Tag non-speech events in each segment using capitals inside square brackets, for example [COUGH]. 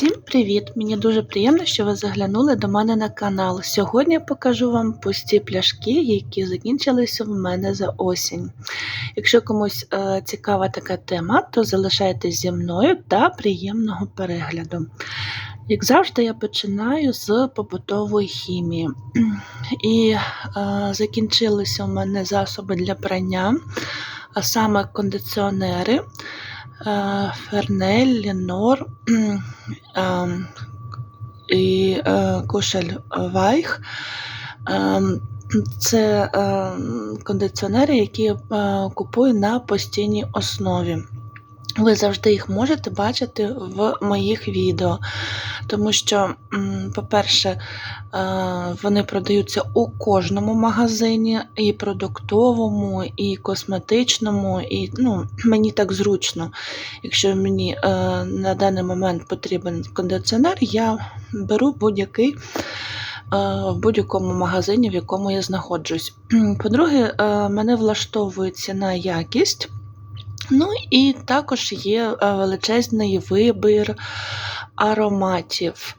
Всім привіт! Мені дуже приємно, що ви заглянули до мене на канал. Сьогодні я покажу вам пусті пляшки, які закінчилися в мене за осінь. Якщо комусь е, цікава така тема, то залишайтесь зі мною та приємного перегляду. Як завжди, я починаю з побутової хімії. [CLEARS THROAT] І е, закінчилися у мене засоби для прання, а саме кондиціонери. Фернель, Лінор [CLEARS THROAT] ем, і е, Кушель Вайх. Ем, Це ем, кондиціонери, які е, купую на постійній основі. Ви завжди їх можете бачити в моїх відео, тому що, по-перше, е, вони продаються у кожному магазині, і продуктовому, і косметичному, і ну, мені так зручно. Якщо мені е, на даний момент потрібен кондиціонер, я беру будь-який. е, В будь-якому магазині, в якому я знаходжусь. По-друге, мене влаштовує ціна якість. Ну і також є е, величезний вибір ароматів.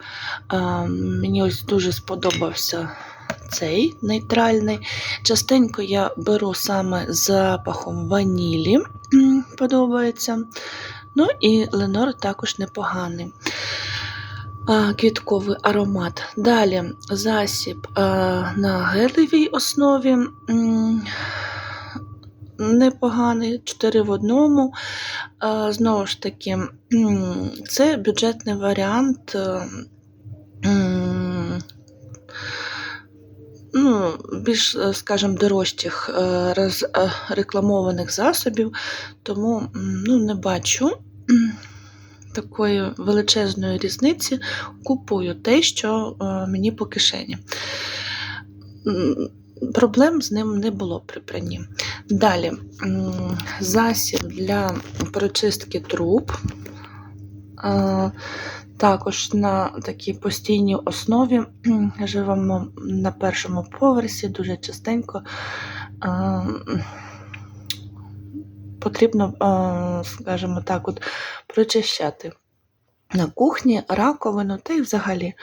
Е, Мені ось дуже сподобався цей нейтральний. Частенько я беру саме з запахом ванілі, подобається. Ну і Ленор також непоганий. Е, Квітковий аромат. Далі засіб на гелевій основі. Непоганий, 4 в одному. Е, Знову ж таки, це бюджетний варіант. е, Ну, більш, е, скажімо, дорожчих рекламованих засобів, тому ну, не бачу такої величезної різниці. Купую те, що мені по кишені. Проблем з ним не було при пранні. Далі засіб для прочистки труб. Також на такій постійній основі живемо на першому поверсі, дуже частенько потрібно, скажімо так, от, прочищати на кухні раковину та й взагалі.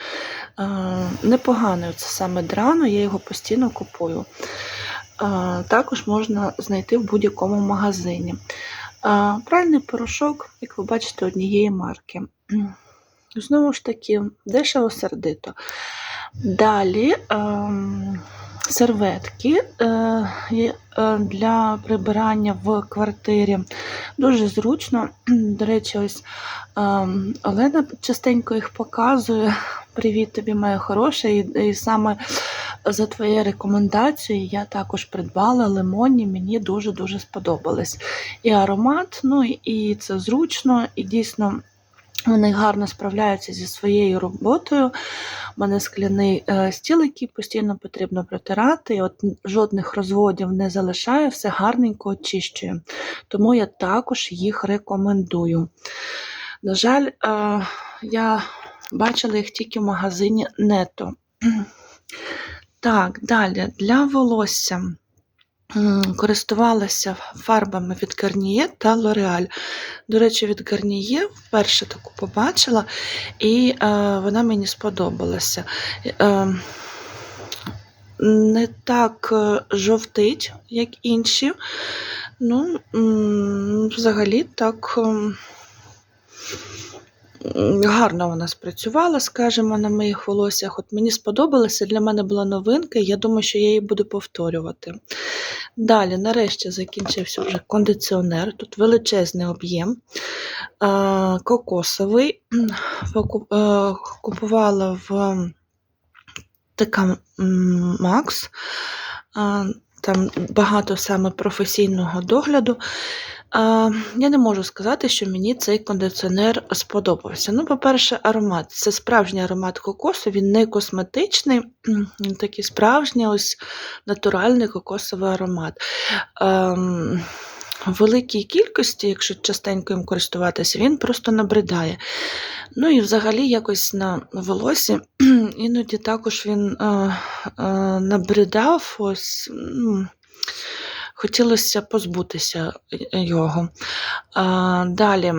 непогане це саме драно, я його постійно купую. Е, Також можна знайти в будь-якому магазині. Е, Пральний порошок, як ви бачите, однієї марки. Знову ж таки, дешево сердито. Далі ем, серветки е, е, для прибирання в квартирі. Дуже зручно. [CLEARS THROAT] До речі, ось ем, Олена частенько їх показує. [LAUGHS] Привіт тобі, моя хороша. І, і саме за твоєю рекомендацією я також придбала лимонні, мені дуже-дуже сподобались. І аромат, ну і це зручно, і дійсно. Вони гарно справляються зі своєю роботою. У мене скляний е, стіл, який постійно потрібно протирати. От жодних розводів не залишаю, все гарненько очищую. Тому я також їх рекомендую. На жаль, е, я бачила їх тільки в магазині Нето. [CLEARS THROAT] Так, далі для волосся. Користувалася фарбами від Garnier та L'Oreal. До речі, від Garnier вперше таку побачила, і е, вона мені сподобалася. Е, не так е, жовтить, як інші. Ну, взагалі так. Гарно вона спрацювала, скажімо, на моїх волоссях. От мені сподобалося, для мене була новинка, і я думаю, що я її буду повторювати. Далі, нарешті, закінчився вже кондиціонер. Тут величезний об'єм. Кокосовий. [CLEARS THROAT] Е, Купувала в така Макс. Там багато саме професійного догляду. Я не можу сказати, що мені цей кондиціонер сподобався. Ну, по-перше, аромат. Це справжній аромат кокосу, він не косметичний, [CLEARS THROAT] він такий справжній, ось натуральний кокосовий аромат. Ем, В великій кількості, якщо частенько їм користуватися, він просто набридає. Ну і взагалі якось на волосі [CLEARS THROAT] іноді також він е, е, набридав. Ось, ну, хотілося позбутися його. А, Далі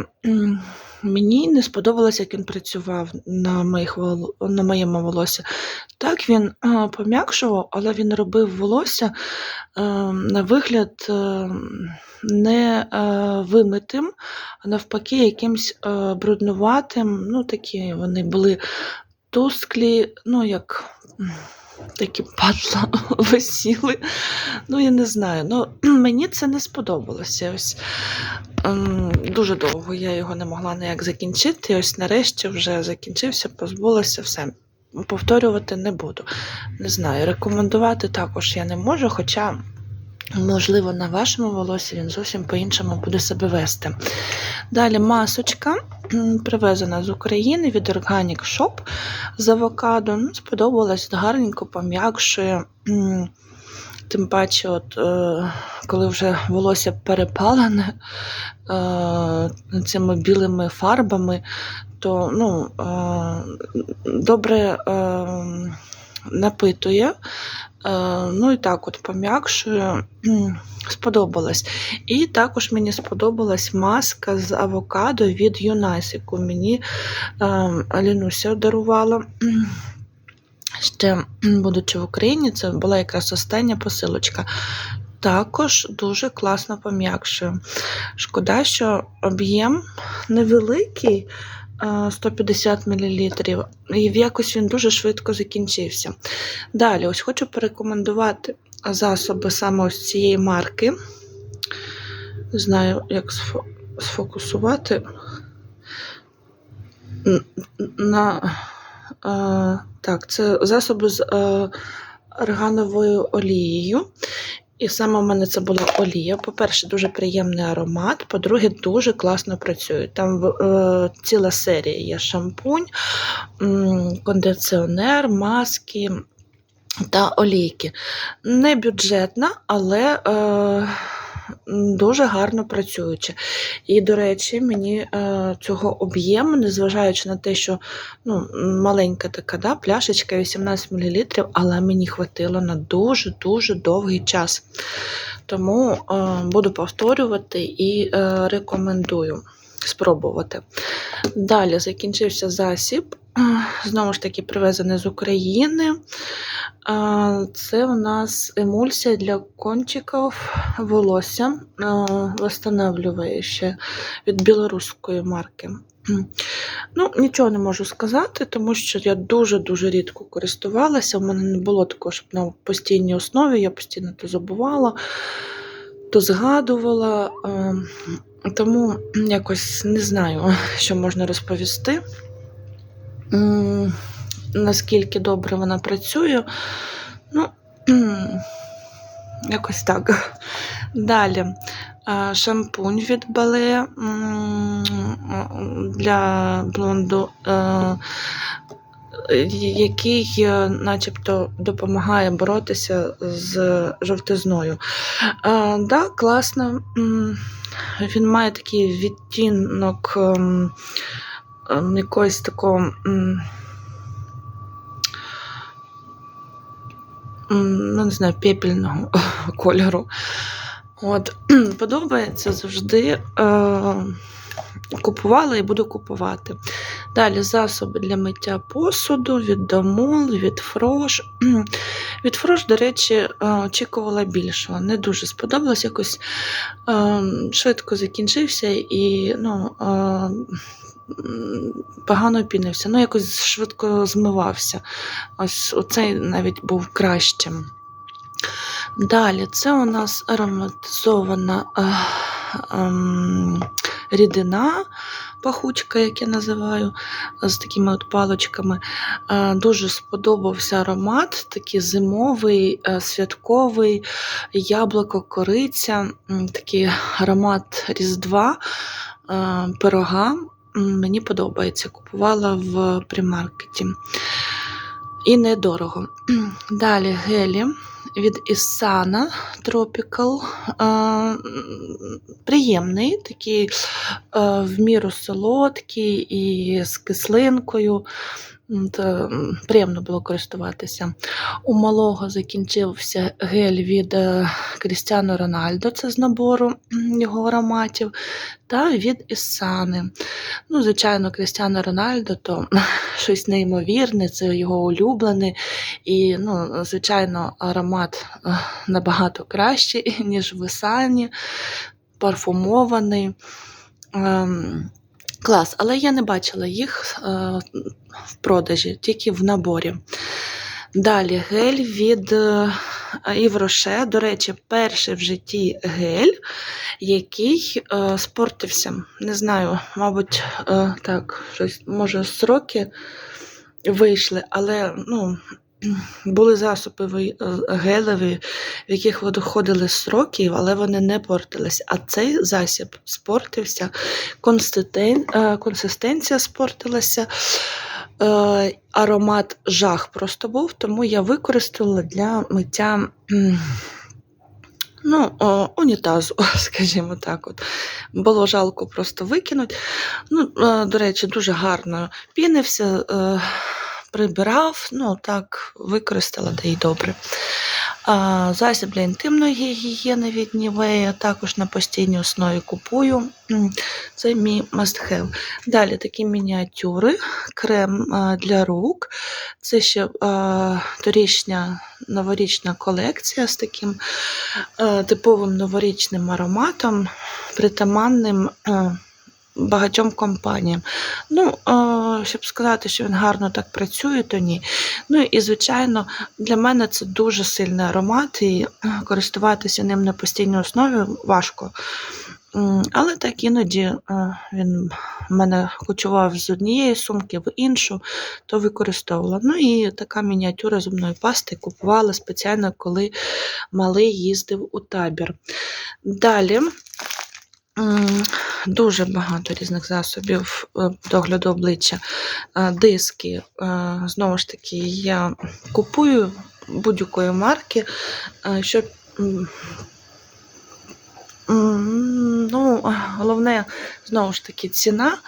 Мені не сподобалося, як він працював на, моїх, на моєму волосі. Так він е, пом'якшував, але він робив волосся е, на вигляд е, не е, вимитим, а навпаки, якимсь е, бруднуватим. Ну, такі вони були тусклі, ну, як такі падла [LAUGHS] висіли. Ну, я не знаю. Ну, [CLEARS THROAT] мені це не сподобалося. Ось Ем, Дуже довго я його не могла ніяк закінчити. Ось нарешті вже закінчився, позбулася все. Повторювати не буду. Не знаю, рекомендувати також я не можу, хоча, можливо, на вашому волосі він зовсім по-іншому буде себе вести. Далі масочка привезена з України від Organic Shop з авокадо. Ну, сподобалась гарненько, пом'якшує. Тим паче, от, е, коли вже волосся перепалене е, цими білими фарбами, то ну, е, добре напитує. Е, ну і так от пом'якшує. М, [CLEARS THROAT] Сподобалось. І також мені сподобалась маска з авокадо від Юнайс, яку мені е, Алінуся дарувала. [CLEARS THROAT] Ще, [CLEARS THROAT] будучи в Україні, це була якраз остання посилочка. Також дуже класно пом'якшує. Шкода, що об'єм невеликий, 150 мл, і якось він дуже швидко закінчився. Далі, ось хочу порекомендувати засоби саме ось цієї марки. Не знаю, як сфокусувати. На, е, так, це засоби з е, органовою олією. І саме в мене це була олія. По-перше, дуже приємний аромат. По-друге, дуже класно працює. Там е, ціла серія є шампунь, кондиціонер, маски та олійки. Не бюджетна, але е, дуже гарно працююча. І, до речі, мені е, цього об'єму, незважаючи на те, що ну, маленька така да, пляшечка 18 мл, але мені хватило на дуже-дуже довгий час. Тому е, буду повторювати і е, рекомендую спробувати. Далі закінчився засіб. Знову ж таки, привезений з України. Це у нас емульсія для кончиків волосся, е, восстанавливаюче від білоруської марки. [CLEARS THROAT] Ну, нічого не можу сказати, тому що я дуже-дуже рідко користувалася. У мене не було такого, щоб на постійній основі я постійно то забувала, то згадувала. Тому якось не знаю, що можна розповісти. Наскільки добре вона працює. Ну, [CLEARS THROAT] якось так. Далі. е, Шампунь від Бале для блонду, е, який е, начебто допомагає боротися з жовтизною. Да, класно. Він має такий відтінок ем, ем, якогось такого. Ну, не знаю, пепельного [LAUGHS] кольору. От, [CLEARS THROAT] подобається завжди. Е, купувала і буду купувати. Далі засоби для миття посуду від Домол, від Фрош. [CLEARS THROAT] Від Фрош, до речі, е, очікувала більшого. Не дуже сподобалось, якось е, швидко закінчився і ну, е, погано пінився. Ну, якось швидко змивався. Ось оцей навіть був кращим. Далі, це у нас ароматизована е, ем, рідина, пахучка, як я називаю, з такими от палочками. Е, дуже сподобався аромат, такий зимовий, е, святковий, яблуко, кориця, такий аромат Різдва, пирога. Мені подобається. Купувала в примаркеті. І недорого. [CLEARS THROAT] Далі гелі від Isana Tropical. Приємний, такий е, в міру солодкий і з кислинкою. Приємно було користуватися. У малого закінчився гель від е, Крістіану Рональдо, це з набору [CLEARS THROAT] його ароматів, та від Ісани. Ну, звичайно, Крістіану Рональдо то [CLEARS THROAT] щось неймовірне, це його улюблений. І, ну, звичайно, аромат е, набагато кращий, [LAUGHS] ніж в Ісані, парфумований. Ем, Клас, але я не бачила їх е, в продажі, тільки в наборі. Далі гель від Rocher. До речі, перший в житті гель, який е, спортився. Не знаю, мабуть, е, так, щось, може, сроки вийшли, але ну, були засоби е, гелеві, в яких доходили сроки, але вони не портились. А цей засіб спортився, е, консистенція спортилася. Е, аромат жах просто був, тому я використала для миття ну, о, унітазу, [LAUGHS] скажімо так. От. Було жалко просто викинути. Ну, до речі, дуже гарно пінився, прибирав, ну так, використала, да й добре. А, засіб для інтимної гігієни від Нівея, також на постійній основі купую. Це мій must have. Далі такі мініатюри, крем для рук. Це ще а, торічня новорічна колекція з таким а, типовим новорічним ароматом, притаманним а, багатьом компаніям. Ну, а, щоб сказати, що він гарно так працює, то ні. Ну і, звичайно, для мене це дуже сильний аромат, і користуватися ним на постійній основі важко. Але так іноді він мене кочував з однієї сумки в іншу, то використовувала. Ну і така мініатюра зубної пасти купувала спеціально, коли малий їздив у табір. Далі. Дуже багато різних засобів е, догляду обличчя, Е, диски. е, Знову ж таки, я купую будь-якої марки, щоб ну, головне, знову ж таки, ціна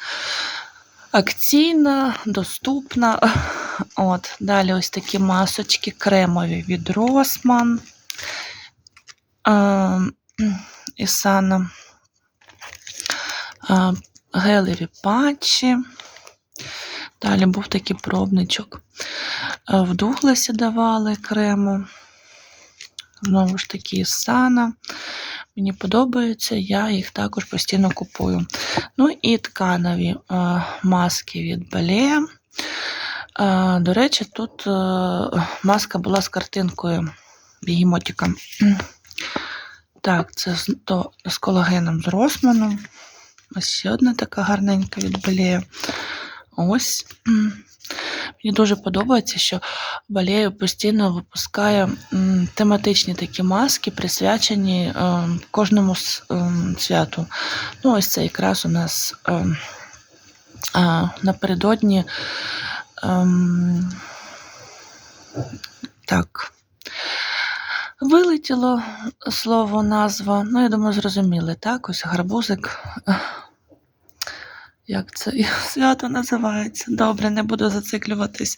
акційна, доступна. От, далі ось такі масочки кремові від Росман. Е, Ісана. Гелеві патчі. Далі був такий пробничок. Е, В Дугласі давали крему. Знову ж таки, Сана. Мені подобається, я їх також постійно купую. Ну і тканові е, маски від Балея. Е, До речі, тут маска була з картинкою бігемотіка. Так, це з колагеном з Росманом. Ось ще одна така гарненька від Балея. Ось. Мені дуже подобається, що Балею постійно випускає тематичні такі маски, присвячені е, кожному ем, святу. Ну, ось це якраз у нас ем, напередодні. ем, так. Вилетіло слово, назва. Ну, я думаю, зрозуміли, так? Ось гарбузик. Як це [LAUGHS] свято називається? Добре, не буду зациклюватись.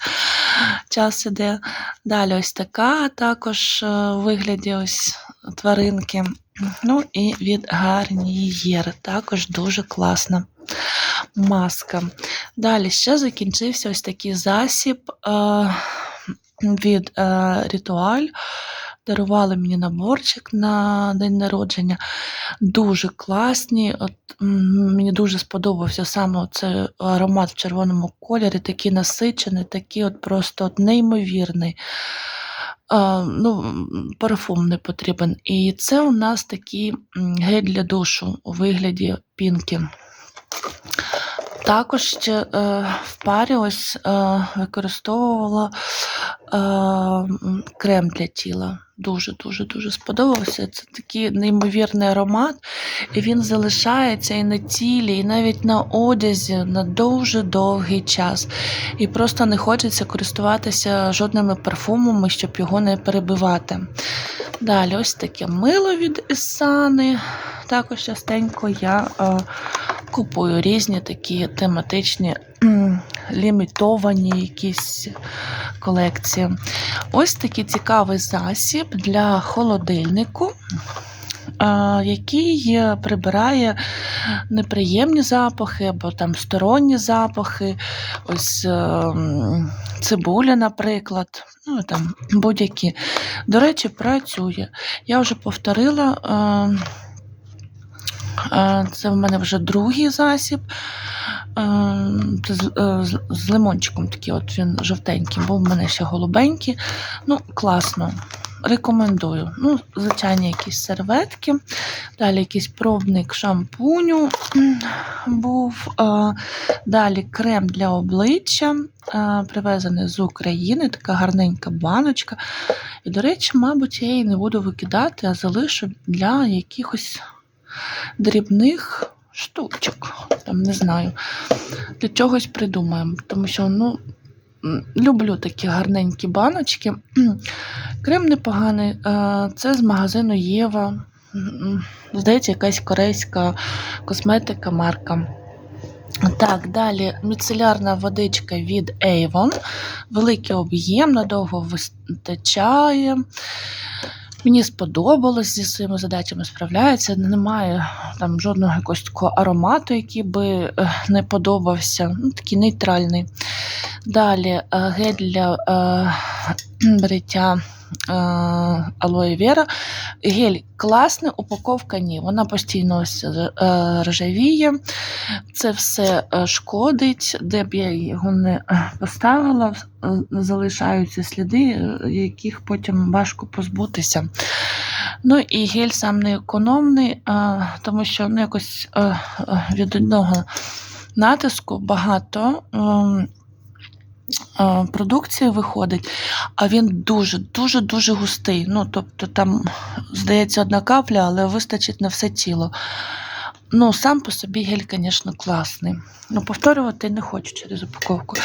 Час іде. Далі ось така, також е, в вигляді ось тваринки. Ну і від Гарнієр. Також дуже класна маска. Далі ще закінчився ось такий засіб е, від е, Ритуаль. Дарували мені наборчик на день народження. Дуже класні. От, мені дуже сподобався саме цей аромат в червоному кольорі, такий насичений, такий от просто от неймовірний. А, ну, парфум не потрібен. І це у нас такий гель для душу у вигляді пінки. Також ще е, в парі ось е, використовувала е, крем для тіла. Дуже дуже сподобався. Це такий неймовірний аромат, і він залишається і на тілі, і навіть на одязі на дуже довгий час. І просто не хочеться користуватися жодними парфумами, щоб його не перебивати. Далі, ось таке мило від Ісани. Також частенько я купую різні такі тематичні лімітовані якісь колекції. Ось такий цікавий засіб для холодильнику, який е, прибирає неприємні запахи або там сторонні запахи. Ось е, цибуля, наприклад. Ну, там будь-які. До речі, працює. Я вже повторила. Е, Це в мене вже другий засіб. Е, це з, е, з- лимончиком такий, от він жовтенький, був в мене ще голубенький. Ну, класно. Рекомендую. Ну, звичайні якісь серветки. Далі якийсь пробник шампуню був. Далі крем для обличчя, привезений з України, така гарненька баночка. І, до речі, мабуть, я її не буду викидати, а залишу для якихось дрібних штучок. Там не знаю. Для чогось придумаємо. Тому що, ну, люблю такі гарненькі баночки. [CLEARS THROAT] Крем непоганий. е, Це з магазину Єва. Здається, якась корейська косметика марка. Так, далі міцелярна водичка від Avon. Великий об'єм, надовго вистачає. Мені сподобалось зі своїми задачами справляється. Немає там жодного якогось такого аромату, який би е, не подобався. Ну, такий нейтральний. Далі е, гель для е, бриття алоє вера. Гель класний, упаковка ні. Вона постійно ось е, ржавіє. Це все е, шкодить, де б я його не е, поставила, е, залишаються сліди, е, яких потім важко позбутися. Ну і гель сам не економний, е, тому що ну, якось е, е, від одного натиску багато. Е, Продукції виходить, а він дуже, дуже, дуже густий. Ну, тобто там, здається, одна капля, але вистачить на все тіло. Ну, сам по собі гель, звісно, класний. Ну, повторювати не хочу через упаковку.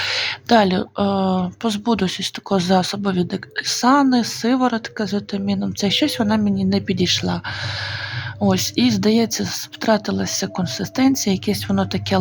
Далі е, позбудусь із такого засобу від Ексани, сиворотка з вітаміном. Це щось вона мені не підійшла. Ось, і здається, втратилася консистенція, якесь воно таке